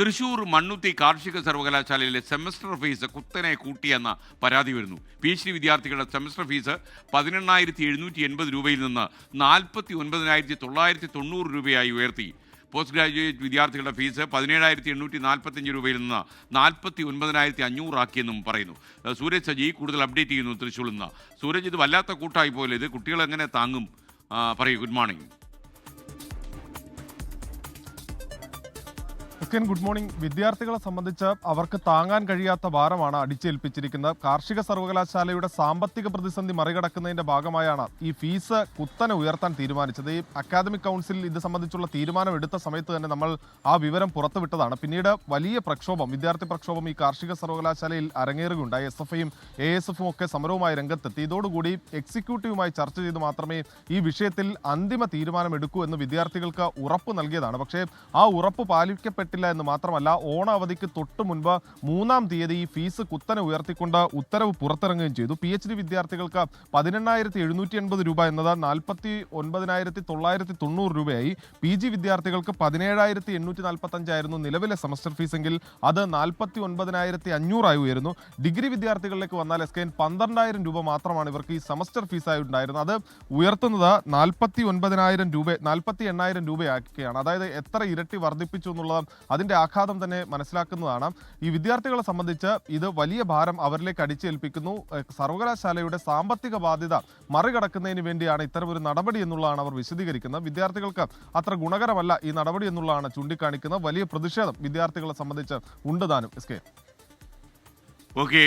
തൃശൂർ മണ്ണുത്തി കാർഷിക സർവകലാശാലയിലെ semester fees കുത്തനെ കൂട്ടിയെന്ന പരാതി വരുന്നു. പി എച്ച് ഡി വിദ്യാർത്ഥികളുടെ സെമസ്റ്റർ ഫീസ് പതിനെണ്ണായിരത്തി എഴുന്നൂറ്റി എൺപത് രൂപയിൽ നിന്ന് നാൽപ്പത്തി ഒൻപതിനായിരത്തി തൊള്ളായിരത്തി തൊണ്ണൂറ് രൂപയായി ഉയർത്തി. പോസ്റ്റ് ഗ്രാജുവേറ്റ് വിദ്യാർത്ഥികളുടെ ഫീസ് പതിനേഴായിരത്തി എണ്ണൂറ്റി നാൽപ്പത്തഞ്ച് രൂപയിൽ നിന്ന് നാൽപ്പത്തി ഒൻപതിനായിരത്തി അഞ്ഞൂറാക്കിയെന്നും പറയുന്നു സൂരജ് സജി കൂടുതൽ അപ്ഡേറ്റ് ചെയ്യുന്നു തൃശ്ശൂരിൽ നിന്ന്. സൂരജ് ഇത് വല്ലാത്ത കൂട്ടായി പോലെ ഇത് കുട്ടികൾ എങ്ങനെ താങ്ങും? പറയൂ good morning Christian good morning. വിദ്യാർത്ഥികളെ സംബന്ധിച്ച് അവർക്ക് താങ്ങാൻ കഴിയാത്ത ഭാരമാണ് അടിച്ചേൽപ്പിച്ചിരിക്കുന്നത്. കാർഷിക സർവകലാശാലയുടെ സാമ്പത്തിക പ്രതിസന്ധി മറികടക്കുന്നതിന്റെ ഭാഗമായാണ് ഈ ഫീസ് കുത്തനെ ഉയർത്താൻ തീരുമാനിച്ചത്. ഈ അക്കാദമിക് കൗൺസിൽ ഇത് സംബന്ധിച്ചുള്ള തീരുമാനം എടുത്ത സമയത്ത് തന്നെ നമ്മൾ ആ വിവരം പുറത്തുവിട്ടതാണ്. പിന്നീട് വലിയ പ്രക്ഷോഭം വിദ്യാർത്ഥി പ്രക്ഷോഭം ഈ കാർഷിക സർവകലാശാലയിൽ അരങ്ങേറുകയുണ്ടായി. എസ് എഫ് ഐയും എ എസ് എഫും ഒക്കെ സമരവുമായി രംഗത്തെത്തി. ഇതോടുകൂടി എക്സിക്യൂട്ടീവുമായി ചർച്ച ചെയ്ത് മാത്രമേ ഈ വിഷയത്തിൽ അന്തിമ തീരുമാനം എടുക്കൂ എന്ന് വിദ്യാർത്ഥികൾക്ക് ഉറപ്പ് നൽകിയതാണ്. പക്ഷേ ആ ഉറപ്പ് പാലിക്കപ്പെട്ടില്ല എന്ന് മാത്രമല്ല ഓണാവധിക്ക് തൊട്ട് മുൻപ് മൂന്നാം തീയതി ഈ ഫീസ് കുത്തനെ ഉയർത്തിക്കൊണ്ട് ഉത്തരവ് പുറത്തിറങ്ങുകയും ചെയ്തു. പി എച്ച് ഡി വിദ്യാർത്ഥികൾക്ക് പതിനെണ്ണായിരത്തി എഴുന്നൂറ്റി എൺപത് രൂപ എന്നത് നാൽപ്പത്തി ഒൻപതിനായിരത്തി തൊള്ളായിരത്തി തൊണ്ണൂറ് രൂപയായി. പി ജി വിദ്യാർത്ഥികൾക്ക് പതിനേഴായിരത്തി എണ്ണൂറ്റി നാൽപ്പത്തഞ്ചായിരുന്നു നിലവിലെ സെമസ്റ്റർ ഫീസെങ്കിൽ അത് നാൽപ്പത്തി ഒൻപതിനായിരത്തി അഞ്ഞൂറായി ഉയരുന്നു. ഡിഗ്രി വിദ്യാർത്ഥികളിലേക്ക് വന്നാൽ എസ് കെ പന്ത്രണ്ടായിരം രൂപ മാത്രമാണ് ഇവർക്ക് ഈ സെമസ്റ്റർ ഫീസായി ഉണ്ടായിരുന്നത്. അത് ഉയർത്തുന്നത് നാൽപ്പത്തി ഒൻപതിനായിരം രൂപ നാൽപ്പത്തി എണ്ണായിരം രൂപയാക്കുകയാണ്. അതായത് എത്ര ഇരട്ടി വർദ്ധിപ്പിച്ചു എന്നുള്ളത് അതിന്റെ ആഘാതം തന്നെ മനസ്സിലാക്കുന്നതാണ്. ഈ വിദ്യാർത്ഥികളെ സംബന്ധിച്ച് ഇത് വലിയ ഭാരം അവരിലേക്ക് അടിച്ചേൽപ്പിക്കുന്നു. സർവകലാശാലയുടെ സാമ്പത്തിക ബാധ്യത മറികടക്കുന്നതിന് വേണ്ടിയാണ് ഇത്തരമൊരു നടപടി എന്നുള്ളതാണ് അവർ വിശദീകരിക്കുന്നത്. വിദ്യാർത്ഥികൾക്ക് അത്ര ഗുണകരമല്ല ഈ നടപടി എന്നുള്ളതാണ് ചൂണ്ടിക്കാണിക്കുന്നത്. വലിയ പ്രതിഷേധം വിദ്യാർത്ഥികളെ സംബന്ധിച്ച് ഉണ്ട് താനും. S K. ഓക്കെ